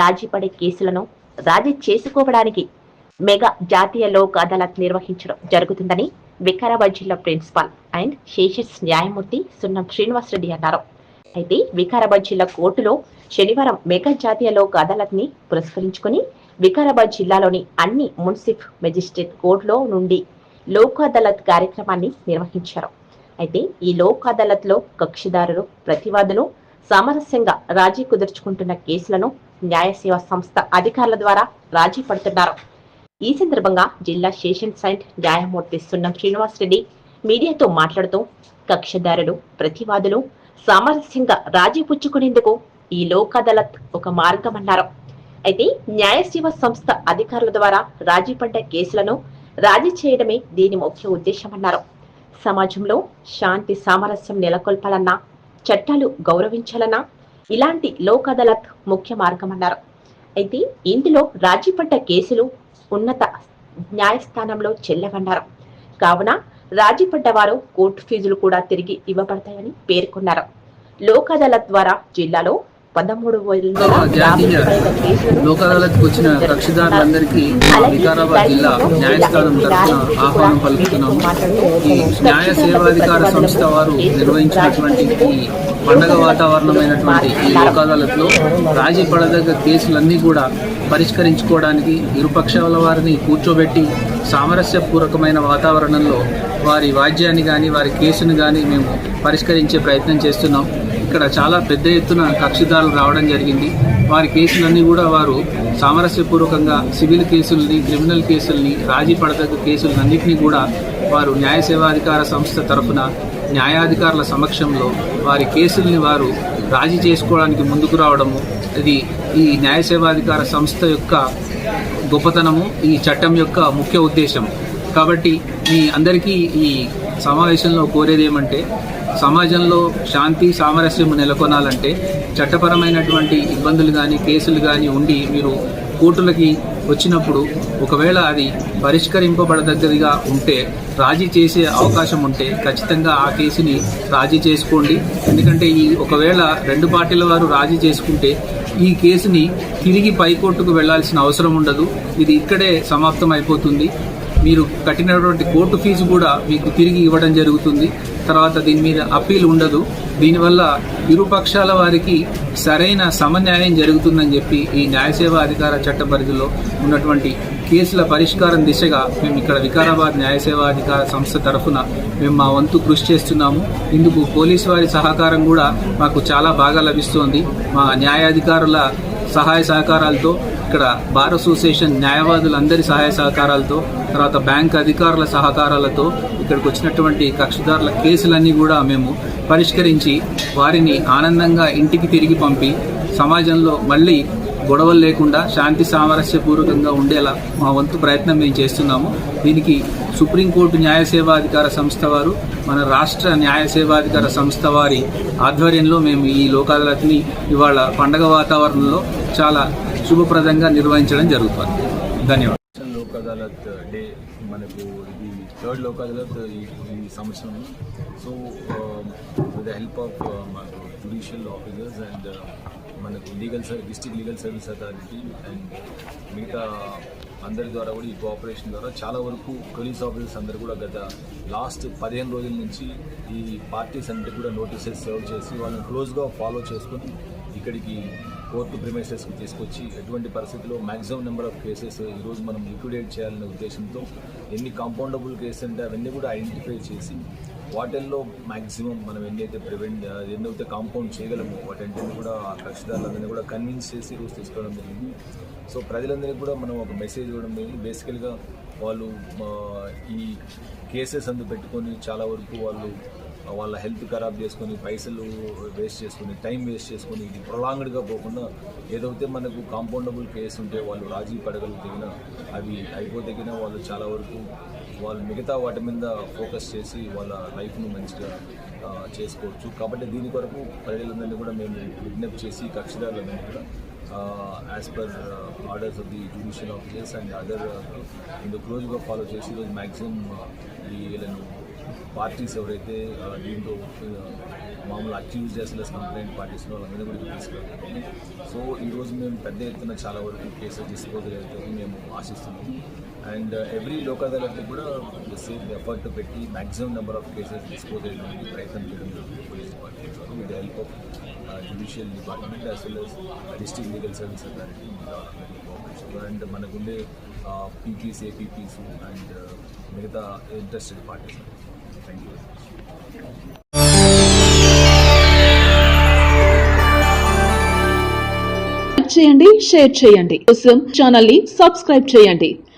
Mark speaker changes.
Speaker 1: రాజీ పడే కేసులను రాజీ చేసుకోవడానికి మెగా జాతీయ లోక్ అదాలత్ నిర్వహించడం జరుగుతుందని వికారాబాద్ జిల్లా ప్రిన్సిపాల్ అండ్ శేషస్ న్యాయమూర్తి సున్నం శ్రీనివాసరెడ్డి అన్నారు. అయితే వికారాబాద్ జిల్లా కోర్టులో శనివారం మెగా జాతీయ లోక్ అదాలత్ని పురస్కరించుకుని వికారాబాద్ జిల్లాలోని అన్ని మున్సిఫ్ మెజిస్ట్రేట్ కోర్టులో నుండి లోక్ అదాలత్ కార్యక్రమాన్ని నిర్వహించారు. అయితే ఈ లోక్ అదాలత్లో కక్షిదారులు ప్రతివాదులు సామరస్యంగా రాజీ కుదుర్చుకుంటున్న కేసులను న్యాయ సేవా సంస్థ అధికారుల ద్వారా రాజీ పడుతున్నారు. ఈ సందర్భంగా జిల్లా సేషన్ సైట్ న్యాయమూర్తి సున్నం శ్రీనివాసరెడ్డి మీడియాతో మాట్లాడుతూ కక్షదారులు ప్రతివాదులు సామరస్యంగా రాజీ పుచ్చుకునేందుకు ఈ లోక్ అదాలత్ ఒక మార్గమన్నారు. అయితే న్యాయ సేవ సంస్థ అధికారుల ద్వారా రాజీ పడ్డ కేసులను రాజీ చేయడమే దీని ముఖ్య ఉద్దేశమన్నారు. సమాజంలో శాంతి సామరస్యం నెలకొల్పాలన్నా చట్టాలు గౌరవించాలన్నా ఇలాంటి లోక్ అదాలత్ ముఖ్య మార్గమన్నారు. అయితే ఇందులో రాజీపడ్డ కేసులు ఉన్నత న్యాయస్థానంలో చెల్లవన్నారు. కావున రాజీపడ్డ వారు కోర్టు ఫీజులు కూడా తిరిగి ఇవ్వబడతాయని పేర్కొన్నారు. లోక్ అదాలత్ ద్వారా జిల్లాలో పదమూడు
Speaker 2: లోక్ అదాలత్కి వచ్చిన కక్షిదారులందరికీ మా వికారాబాద్ జిల్లా న్యాయస్థానం తరఫున ఆహ్వానం పలుకుతున్నాము. ఈ న్యాయ సేవాధికార సంస్థ వారు నిర్వహించినటువంటి ఈ పండగ వాతావరణమైనటువంటి ఈ లోక్ అదాలత్లో రాజీ పడదగ్గ కేసులన్నీ కూడా పరిష్కరించుకోవడానికి ఇరుపక్షాల వారిని కూర్చోబెట్టి సామరస్యపూర్వకమైన వాతావరణంలో వారి వాద్యాన్ని కానీ వారి కేసును కానీ మేము పరిష్కరించే ప్రయత్నం చేస్తున్నాం. ఇక్కడ చాలా పెద్ద ఎత్తున కక్షిదారులు రావడం జరిగింది. వారి కేసులన్నీ కూడా వారు సామరస్యపూర్వకంగా సివిల్ కేసుల్ని క్రిమినల్ కేసుల్ని రాజీ పడదగ్గ కేసులన్నింటినీ కూడా వారు న్యాయ సేవాధికార సంస్థ తరఫున న్యాయాధికారుల సమక్షంలో వారి కేసుల్ని వారు రాజీ చేసుకోవడానికి ముందుకు రావడము ఇది ఈ న్యాయ సేవాధికార సంస్థ యొక్క గొప్పతనము ఈ చట్టం యొక్క ముఖ్య ఉద్దేశం కాబట్టి మీ అందరికీ ఈ సమావేశంలో కోరేది ఏమంటే సమాజంలో శాంతి సామరస్యం నెలకొనాలంటే చట్టపరమైనటువంటి ఇబ్బందులు కానీ కేసులు కానీ ఉండి మీరు కోర్టులకి వచ్చినప్పుడు ఒకవేళ అది పరిష్కరింపబడదగ్గదిగా ఉంటే రాజీ చేసే అవకాశం ఉంటే ఖచ్చితంగా ఆ కేసుని రాజీ చేసుకోండి. ఎందుకంటే ఈ ఒకవేళ రెండు పార్టీల వారు రాజీ చేసుకుంటే ఈ కేసుని తిరిగి పైకోర్టుకు వెళ్ళాల్సిన అవసరం ఉండదు. ఇది ఇక్కడే సమాప్తం అయిపోతుంది మీరు కట్టినటువంటి కోర్టు ఫీజు కూడా మీకు తిరిగి ఇవ్వడం జరుగుతుంది. తర్వాత దీని మీద అప్పీల్ ఉండదు. దీనివల్ల ఇరు పక్షాల వారికి సరైన సమన్యాయం జరుగుతుందని చెప్పి ఈ న్యాయసేవా అధికార చట్ట పరిధిలో ఉన్నటువంటి కేసుల పరిష్కారం దిశగా మేము ఇక్కడ వికారాబాద్ న్యాయ సేవా అధికార సంస్థ తరఫున మేము మా వంతు కృషి చేస్తున్నాము. ఇందుకు పోలీసు వారి సహకారం కూడా మాకు చాలా బాగా లభిస్తోంది. మా న్యాయాధికారుల సహాయ సహకారాలతో ఇక్కడ బార్ అసోసియేషన్ న్యాయవాదులందరి సహాయ సహకారాలతో తర్వాత బ్యాంక్ అధికారుల సహకారాలతో ఇక్కడికి వచ్చినటువంటి కక్షిదారుల కేసులన్నీ కూడా మేము పరిష్కరించి వారిని ఆనందంగా ఇంటికి తిరిగి పంపి సమాజంలో మళ్ళీ గొడవలు లేకుండా శాంతి సామరస్యపూర్వకంగా ఉండేలా మా వంతు ప్రయత్నం మేము చేస్తున్నాము. దీనికి సుప్రీంకోర్టు న్యాయసేవాధికార సంస్థ వారు మన రాష్ట్ర న్యాయసేవాధికార సంస్థ వారి ఆధ్వర్యంలో మేము ఈ లోకాదాలత్ని ఇవాళ పండగ వాతావరణంలో చాలా శుభప్రదంగా నిర్వహించడం జరుగుతుంది. ధన్యవాదాలు.
Speaker 3: నేషనల్ లోక్ అదాలత్ డే మనకు ఇది థర్డ్ లోక్ అదాలత్ ఈ సంవత్సరం. So with the help of మనకు జుడిషియల్ ఆఫీసర్స్ అండ్ మనకు legal service district legal service authority and మిగతా అందరి ద్వారా కూడా ఈ కోఆపరేషన్ ద్వారా చాలా వరకు పోలీస్ ఆఫీసర్స్ అందరు కూడా గత లాస్ట్ పదిహేను రోజుల నుంచి ఈ పార్టీస్ అన్నిటి కూడా నోటీసెస్ సర్వ్ చేసి వాళ్ళని క్లోజ్గా ఫాలో చేసుకొని ఇక్కడికి కోర్టు ప్రిమైసెస్కి తీసుకొచ్చి ఎటువంటి పరిస్థితిలో మ్యాక్సిమం నెంబర్ ఆఫ్ కేసెస్ ఈరోజు మనం లిక్విడేట్ చేయాలనే ఉద్దేశంతో ఎన్ని కాంపౌండబుల్ కేసెస్ అంటే అవన్నీ కూడా ఐడెంటిఫై చేసి వాటిల్లో మ్యాక్సిమం మనం ఎన్నైతే ప్రివెంట్ ఎన్నైతే కాంపౌండ్ చేయగలము వాటంటిని కూడా ఆ కక్షిదారులందరినీ కూడా కన్విన్స్ చేసి రూల్స్ తీసుకోవడం జరిగింది. సో ప్రజలందరికీ కూడా మనం ఒక మెసేజ్ ఇవ్వడం జరిగింది. బేసికల్గా వాళ్ళు ఈ కేసెస్ అందు పెట్టుకొని చాలా వరకు వాళ్ళు వాళ్ళ హెల్త్ ఖరాబ్ చేసుకొని పైసలు వేస్ట్ చేసుకొని టైం వేస్ట్ చేసుకొని ఇది ప్రొలాంగ్డ్గా పోకుండా ఏదైతే మనకు కాంపౌండబుల్ కేసు ఉంటే వాళ్ళు రాజీ పడగలిగిన అవి అయిపోతే వాళ్ళు చాలా వరకు వాళ్ళు మిగతా వాటి మీద ఫోకస్ చేసి వాళ్ళ లైఫ్ను మంచిగా చేసుకోవచ్చు. కాబట్టి దీని కొరకు ప్రజలందరినీ కూడా మేము విజ్ఞప్తి చేసి కక్షిదారులందరినీ కూడా as per orders of the judicial officers and other ఇందు క్లోజ్గా ఫాలో చేసి ఈరోజు మ్యాక్సిమం uh, ఈ వీళ్ళను పార్టీస్ ఎవరైతే దీంతో మామూలు అక్యూజ్ చేసిన కంప్లైంట్ పార్టీస్ వాళ్ళందరినీ కూడా తీసుకెళ్తాము సో ఈరోజు మేము పెద్ద ఎత్తున చాలా వరకు కేసులు డిస్పోజల్ మేము ఆశిస్తున్నాము. అండ్ ఎవ్రీ లోక్ అదాలత్ కూడా సేమ్ ఎఫర్ట్ పెట్టి maximum number of cases dispose అయ్యడానికి ప్రయత్నం చేయడం జరుగుతుంది పోలీస్ డిపార్ట్మెంట్ వాళ్ళు with help of judicial department as well as district legal service authority and మనకుండే పీపీస్ ఏపీపీస్ అండ్ మిగతా interested parties thank you
Speaker 4: like చేయండి share చేయండి. కోసం ఛానల్ని సబ్స్క్రైబ్ చేయండి.